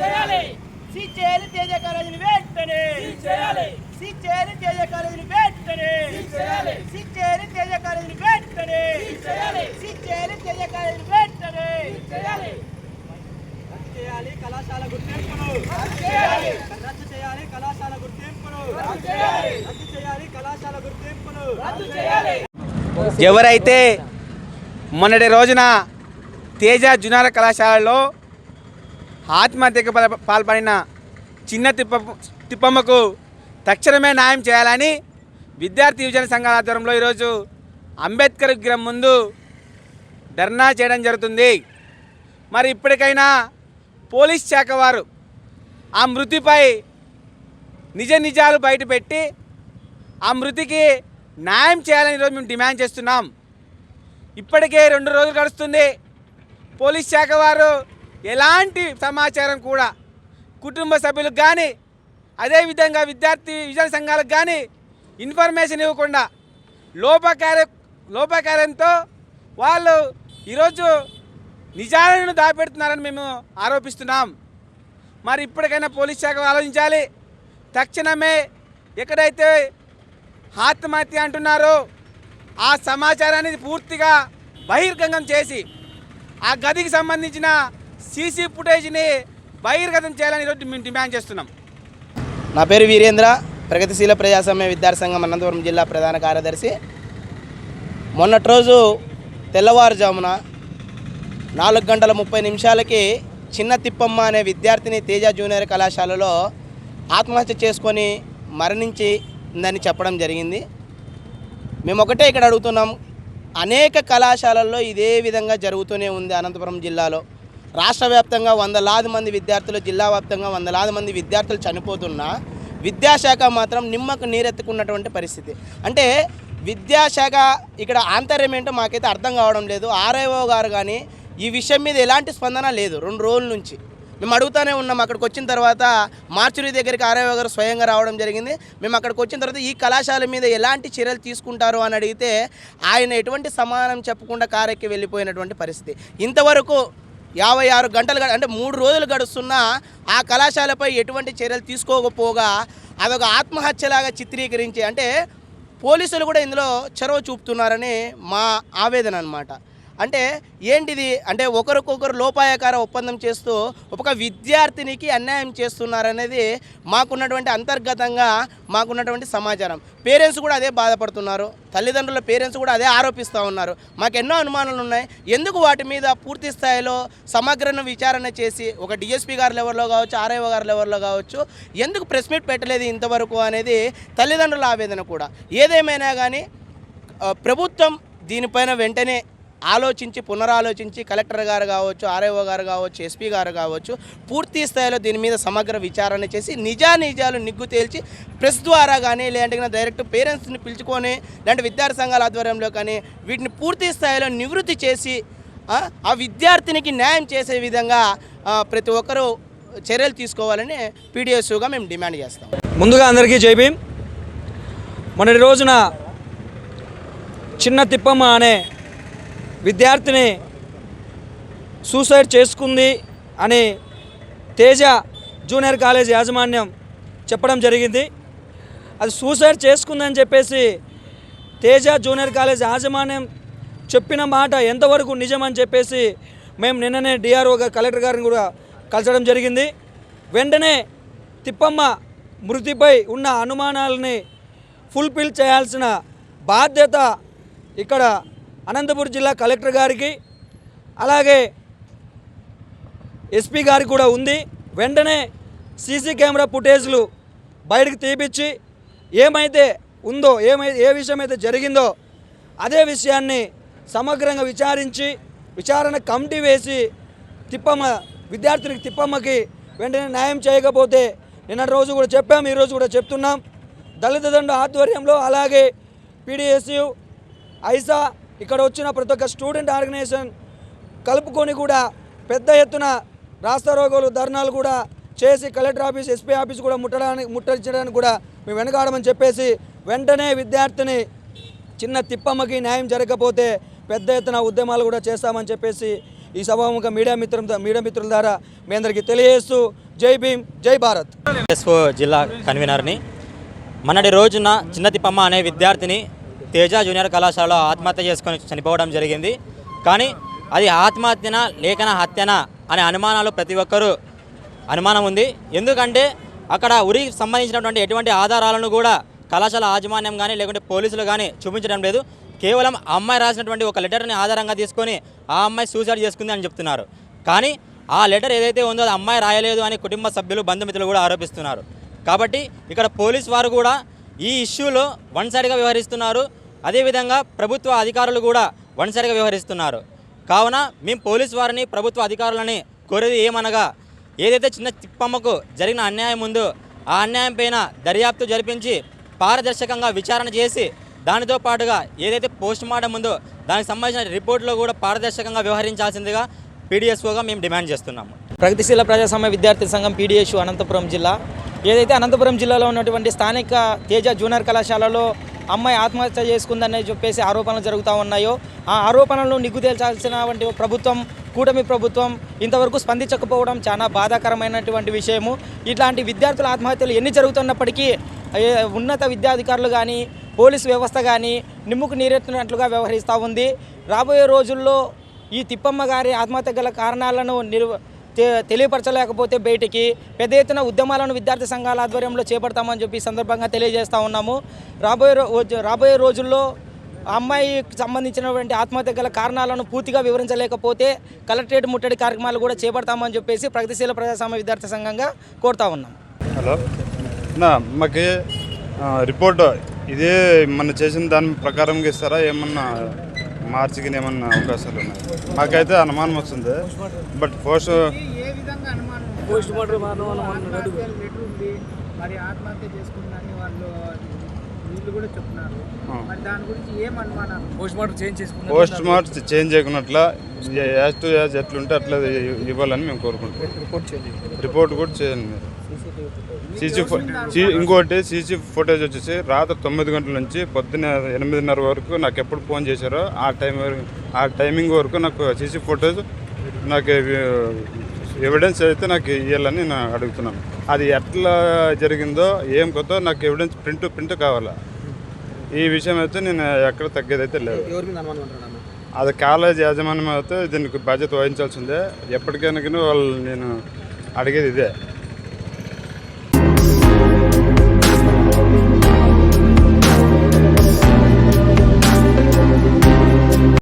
చేయాలి. సీజ్ చేయాలి తేజ కాలేజీని వెంటనే. చేయాలి. సీజ్ చేయాలి తేజ కాలేజీని వెంటనే. చేయాలి. సీజ్ చేయాలి తేజ కాలేజీని వెంటనే. చేయాలి. చేయాలి తేజ కాలేజీని వెంటనే. చేయాలి. చేయాలి కళాశాల గుర్తింపును. చేయాలి. రద్దు చేయాలి కళాశాల గుర్తింపును. చేయాలి. రద్దు చేయాలి కళాశాల గుర్తింపును. రద్దు చేయాలి. ఎవరైతే మొన్నటి రోజున తేజ జునార కళాశాలలో ఆత్మహత్యకు పాల్పడిన చిన్న తిప్ప తిప్పమ్మకు తక్షణమే న్యాయం చేయాలని విద్యార్థి యువజన సంఘాల ఆధ్వర్యంలో ఈరోజు అంబేద్కర్ విగ్రహం ముందు ధర్నా చేయడం జరుగుతుంది. మరి ఇప్పటికైనా పోలీస్ శాఖ వారు ఆ మృతిపై నిజ నిజాలు బయటపెట్టి ఆ మృతికి న్యాయం చేయాలని ఈరోజు మేము డిమాండ్ చేస్తున్నాం. ఇప్పటికే రెండు రోజులు గడుస్తుంది. పోలీస్ శాఖ వారు ఎలాంటి సమాచారం కూడా కుటుంబ సభ్యులకు కానీ అదేవిధంగా విద్యార్థి విద్యార్థి సంఘాలకు కానీ ఇన్ఫర్మేషన్ ఇవ్వకుండా లోపకార్య లోపకార్యంతో వాళ్ళు ఈరోజు నిజాలను దాపెడుతున్నారని మేము ఆరోపిస్తున్నాం. మరి ఇప్పటికైనా పోలీస్ శాఖ ఆలోచించాలి. తక్షణమే ఎక్కడైతే ఆత్మహత్య అంటున్నారో ఆ సమాచారాన్ని పూర్తిగా బహిర్గంగం చేసి ఆ గదికి సంబంధించిన సీసీ ఫుటేజ్ని బహిర్గతం చేయాలని ఈరోజు మేము డిమాండ్ చేస్తున్నాం. నా పేరు వీరేంద్ర ప్రగతిశీల ప్రజాస్వామ్య విద్యార్థి సంఘం అనంతపురం జిల్లా ప్రధాన కార్యదర్శి. మొన్నటి రోజు తెల్లవారుజామున నాలుగు గంటల ముప్పై నిమిషాలకి చిన్న తిప్పమ్మ అనే విద్యార్థిని తేజ జూనియర్ కళాశాలలో ఆత్మహత్య చేసుకొని మరణించిందని చెప్పడం జరిగింది. మేము ఒకటే ఇక్కడ అడుగుతున్నాం అనేక కళాశాలల్లో ఇదే విధంగా జరుగుతూనే ఉంది అనంతపురం జిల్లాలో. రాష్ట్ర వ్యాప్తంగా వందలాది మంది విద్యార్థులు జిల్లా వ్యాప్తంగా వందలాది మంది విద్యార్థులు చనిపోతున్నా విద్యాశాఖ మాత్రం నిమ్మకు నీరెత్తుకున్నటువంటి పరిస్థితి. అంటే విద్యాశాఖ ఇక్కడ ఆంతర్యం ఏంటో మాకైతే అర్థం కావడం లేదు. ఆర్ఐఓ గారు కానీ ఈ విషయం మీద ఎలాంటి స్పందన లేదు. రెండు రోజుల నుంచి. మేము అడుగుతూనే ఉన్నాం. అక్కడికి వచ్చిన తర్వాత మార్చురి దగ్గరికి ఆర్ఐఓ గారు స్వయంగా రావడం జరిగింది. మేము అక్కడికి వచ్చిన తర్వాత ఈ కళాశాల మీద ఎలాంటి చర్యలు తీసుకుంటారు అని అడిగితే ఆయన ఎటువంటి సమానం చెప్పకుండా కారెక్కి వెళ్ళిపోయినటువంటి పరిస్థితి. ఇంతవరకు యాభై ఆరు గంటలు గడ- అంటే మూడు రోజులు గడుస్తున్నా ఆ కళాశాలపై ఎటువంటి చర్యలు తీసుకోకపోగా అదొక ఆత్మహత్యలాగా చిత్రీకరించి అంటే పోలీసులు కూడా ఇందులో చొరవ చూపుతున్నారని మా ఆవేదన అనమాట అంటే ఏంటిది? అంటే ఒకరికొకరు లోపాయకార ఒప్పందం చేస్తూ ఒక విద్యార్థినికి అన్యాయం చేస్తున్నారనేది మాకున్నటువంటి అంతర్గతంగా మాకున్నటువంటి సమాచారం. పేరెంట్స్ కూడా అదే బాధపడుతున్నారు. తల్లిదండ్రుల పేరెంట్స్ కూడా అదే ఆరోపిస్తూ ఉన్నారు. మాకు ఎన్నో అనుమానాలు ఉన్నాయి. ఎందుకు వాటి మీద పూర్తి స్థాయిలో సమగ్రన విచారణ చేసి ఒక డిఎస్పీ గారి లెవెల్లో కావచ్చు ఆర్ఐఓ గారి లెవెల్లో కావచ్చు ఎందుకు ప్రెస్ మీట్ పెట్టలేదు ఇంతవరకు అనేది తల్లిదండ్రుల ఆవేదన కూడా. ఏదేమైనా కానీ ప్రభుత్వం దీనిపైన వెంటనే ఆలోచించి పునరాలోచించి కలెక్టర్ గారు కావచ్చు ఆర్ఐఓ గారు కావచ్చు ఎస్పీ గారు కావచ్చు పూర్తి స్థాయిలో దీని మీద సమగ్ర విచారణ చేసి నిజానిజాలు నిగ్గు తేల్చి ప్రెస్ ద్వారా కానీ లేదంటే డైరెక్ట్ పేరెంట్స్ని పిలుచుకొని లేదంటే విద్యార్థి సంఘాల ఆధ్వర్యంలో కానీ వీటిని పూర్తి స్థాయిలో నివృత్తి చేసి ఆ, విద్యార్థినికి న్యాయం చేసే విధంగా ప్రతి ఒక్కరూ చర్యలు తీసుకోవాలని పీడిఎస్గా మేము డిమాండ్ చేస్తాం. ముందుగా అందరికీ జై మొన్నటి రోజున చిన్న తిప్పమ్మ అనే విద్యార్థిని సూసైడ్ చేసుకుంది అని తేజ జూనియర్ కాలేజ్ యాజమాన్యం చెప్పడం జరిగింది. అది సూసైడ్ చేసుకుందని చెప్పేసి తేజ జూనియర్ కాలేజ్ యాజమాన్యం చెప్పిన మాట ఎంతవరకు నిజమని చెప్పేసి మేము నిన్ననే డిఆర్ఓ కలెక్టర్ గారిని కూడా కలచడం జరిగింది. వెంటనే తిప్పమ్మ మృతిపై ఉన్న అనుమానాలని ఫుల్ఫిల్ చేయాల్సిన బాధ్యత ఇక్కడ అనంతపురం జిల్లా కలెక్టర్ గారికి అలాగే ఎస్పీ గారికి కూడా ఉంది. వెంటనే సీసీ కెమెరా ఫుటేజ్లు బయటకు తీపిచ్చి ఏమైతే ఉందో ఏమై ఏ విషయం అయితే జరిగిందో అదే విషయాన్ని సమగ్రంగా విచారించి విచారణ కమిటీ వేసి తిప్పమ్మ విద్యార్థినికి తిప్పమ్మకి వెంటనే న్యాయం చేయకపోతే నిన్న రోజు కూడా చెప్పాము ఈరోజు కూడా చెప్తున్నాం. దళిత దండ ఆధ్వర్యంలో అలాగే పీడిఎస్యు ఐసా ఇక్కడ వచ్చిన ప్రతి ఒక్క స్టూడెంట్ ఆర్గనైజేషన్ కలుపుకొని కూడా పెద్ద ఎత్తున రాస్తారోగోలు ధర్నాలు కూడా చేసి కలెక్టర్ ఆఫీస్ ఎస్పీ ఆఫీస్ కూడా ముట్టడానికి ముట్టడించడానికి కూడా మేము వెనకాడమని చెప్పేసి వెంటనే విద్యార్థిని చిన్న తిప్పమ్మకి న్యాయం జరగకపోతే పెద్ద ఎత్తున ఉద్యమాలు కూడా చేస్తామని చెప్పేసి ఈ సభాముఖ మీడియా మిత్రుల మీడియా మిత్రుల ద్వారా మీ అందరికీ తెలియజేస్తూ జై భీమ్ జై భారత్. ఎస్ఓ జిల్లా కన్వీనర్ని. మొన్నటి రోజున చిన్న తిప్పమ్మ అనే విద్యార్థిని తేజ జూనియర్ కళాశాలలో ఆత్మహత్య చేసుకొని చనిపోవడం జరిగింది. కానీ అది ఆత్మహత్యనా లేఖన హత్యనా అనే అనుమానాలు ప్రతి ఒక్కరూ అనుమానం ఉంది. ఎందుకంటే అక్కడ ఉరికి సంబంధించినటువంటి ఎటువంటి ఆధారాలను కూడా కళాశాల యాజమాన్యం కానీ లేకుంటే పోలీసులు కానీ చూపించడం లేదు. కేవలం అమ్మాయి రాసినటువంటి ఒక లెటర్ని ఆధారంగా తీసుకొని ఆ అమ్మాయి సూసైడ్ చేసుకుంది అని చెప్తున్నారు. కానీ ఆ లెటర్ ఏదైతే ఉందో అది అమ్మాయి రాయలేదు అని కుటుంబ సభ్యులు బంధుమిత్రులు కూడా ఆరోపిస్తున్నారు. కాబట్టి ఇక్కడ పోలీస్ వారు కూడా ఈ ఇష్యూలో వన్ సైడ్గా వ్యవహరిస్తున్నారు. అదేవిధంగా ప్రభుత్వ అధికారులు కూడా ఒంటరిగా వ్యవహరిస్తున్నారు. కావున మేము పోలీస్ వారిని ప్రభుత్వ అధికారులని కోరేది ఏమనగా ఏదైతే చిన్న తిప్పమ్మకు జరిగిన అన్యాయం ఉందో ఆ అన్యాయం పైన దర్యాప్తు జరిపించి పారదర్శకంగా విచారణ చేసి దానితో పాటుగా ఏదైతే పోస్ట్ మార్టం ఉందో దానికి సంబంధించిన రిపోర్ట్లో కూడా పారదర్శకంగా వ్యవహరించాల్సిందిగా పీడిఎస్ఓగా మేము డిమాండ్ చేస్తున్నాము. ప్రగతిశీల ప్రజాస్వామ్య విద్యార్థి సంఘం పీడిఎస్ఓ అనంతపురం జిల్లా. ఏదైతే అనంతపురం జిల్లాలో ఉన్నటువంటి స్థానిక తేజ జూనియర్ కళాశాలలో అమ్మాయి ఆత్మహత్య చేసుకుందని చెప్పేసి ఆరోపణలు జరుగుతూ ఉన్నాయో ఆ ఆరోపణలను నిగ్గు వంటి ప్రభుత్వం కూటమి ప్రభుత్వం ఇంతవరకు స్పందించకపోవడం చాలా బాధాకరమైనటువంటి విషయము. ఇట్లాంటి విద్యార్థుల ఆత్మహత్యలు ఎన్ని జరుగుతున్నప్పటికీ ఉన్నత విద్యాధికారులు కానీ పోలీసు వ్యవస్థ కానీ నిమ్ముకు నీరెత్తినట్లుగా వ్యవహరిస్తూ ఉంది. రాబోయే రోజుల్లో ఈ తిప్పమ్మ గారి ఆత్మహత్య గల కారణాలను నిర్వ తెలియపరచలేకపోతే బయటికి. పెద్ద ఎత్తున ఉద్యమాలను విద్యార్థి సంఘాల ఆధ్వర్యంలో చేపడతామని చెప్పి సందర్భంగా తెలియజేస్తూ ఉన్నాము. రాబోయే రో రాబోయే రోజుల్లో అమ్మాయికి సంబంధించినటువంటి ఆత్మహత్య గల కారణాలను పూర్తిగా వివరించలేకపోతే కలెక్టరేట్ ముట్టడి కార్యక్రమాలు కూడా చేపడతామని చెప్పేసి ప్రగతిశీల ప్రజాస్వామ్య విద్యార్థి సంఘంగా కోరుతా ఉన్నాం. హలో. మాకు రిపోర్ట్ ఇదే మన చేసిన దాని ప్రకారంగా ఇస్తారా? ఏమన్నా మార్చికి ఏమన్నా అవకాశాలు ఉన్నాయి? మాకైతే అనుమానం వస్తుంది బట్ పోస్ట్ మరి ఆత్మహత్య చేసుకుందని వాళ్ళు వీళ్ళు కూడా చెప్తున్నారు. మరి పోస్ట్ మార్ట్ చేంజ్ చేయకున్నట్ల యాజ్ టు యాజ్ ఎట్లుంటే అట్లా ఇవ్వాలని మేము కోరుకుంటున్నాం. రిపోర్ట్ కూడా చేయండి మీరు. సీసీ ఇంకోటి సీసీ ఫుటేజ్ వచ్చేసి రాత్రి తొమ్మిది గంటల నుంచి పొద్దున్న ఎనిమిదిన్నర వరకు నాకు ఎప్పుడు ఫోన్ చేశారో ఆ టైం వరకు ఆ టైమింగ్ వరకు నాకు సీసీ ఫుటేజ్ నాకు ఎవిడెన్స్ అయితే నాకు ఇవ్వాలని నేను అడుగుతున్నాను. అది ఎట్లా జరిగిందో ఏం కొత్త నాకు ఎవిడెన్స్ ప్రింట్ ప్రింట్ కావాలా. ఈ విషయం అయితే నేను ఎక్కడ తగ్గేదైతే లేదు. అది కాలేజ్ యాజమాన్యం అయితే దీనికి బాధ్యత వహించాల్సిందే. ఎప్పటికైనా కానీ వాళ్ళు నేను అడిగేది ఇదే.